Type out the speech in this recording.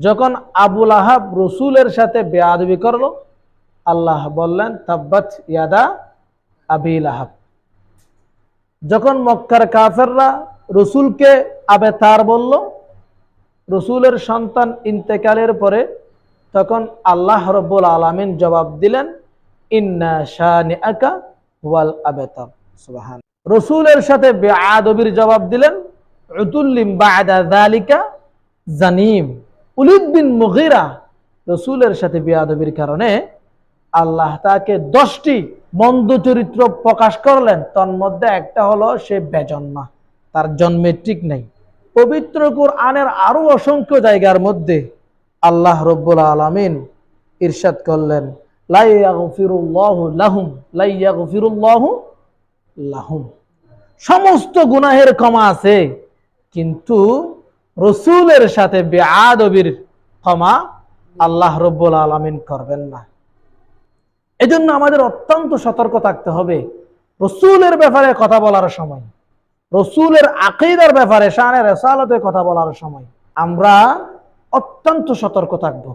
যখন আবুল আহাব রসুলের সাথে বেয়াদবি করল, আল্লাহ বললেন, তাব্বাত ইয়াদা আবিল আহাব যখন মক্কার কাফেররা রসুলকে আবে তার বলল, রসুলের সন্তান ইন্তেকালের পরে তখন আল্লাহ রব্বুল আলমিন জবাব দিলেন, ইন্না শানি আকা ওয়াল আবেতার। সুবাহান। রসুলের সাথে বেআদবির জবাব দিলেন, উতুল্লিম বাদা যালিকা জানিম। উলিদ বিন মুগিরা রসুলের সাথে বেআদবির কারণে আল্লাহ তাকে দশটি মন্দ চরিত্র প্রকাশ করলেন। তন্মধ্যে একটা হলো সে বেজন্মা। তার জন্মের ঠিক নেই। পবিত্র কোরআনের আরও অসংখ্য জায়গার মধ্যে আল্লাহ রব্বুল আলমিন ইরশাদ করলেন সমস্ত গুনাহের ক্ষমা আছে, কিন্তু রসুলের সাথে বেআবির ক্ষমা আল্লাহ রব্বুল আলমিন করবেন না। এজন্য আমাদের অত্যন্ত সতর্ক থাকতে হবে রসুলের ব্যাপারে কথা বলার সময়, রসুলের আকিদার ব্যাপারে শানের রেসালতে কথা বলার সময়। আমরা অত্যন্ত সতর্ক থাকব।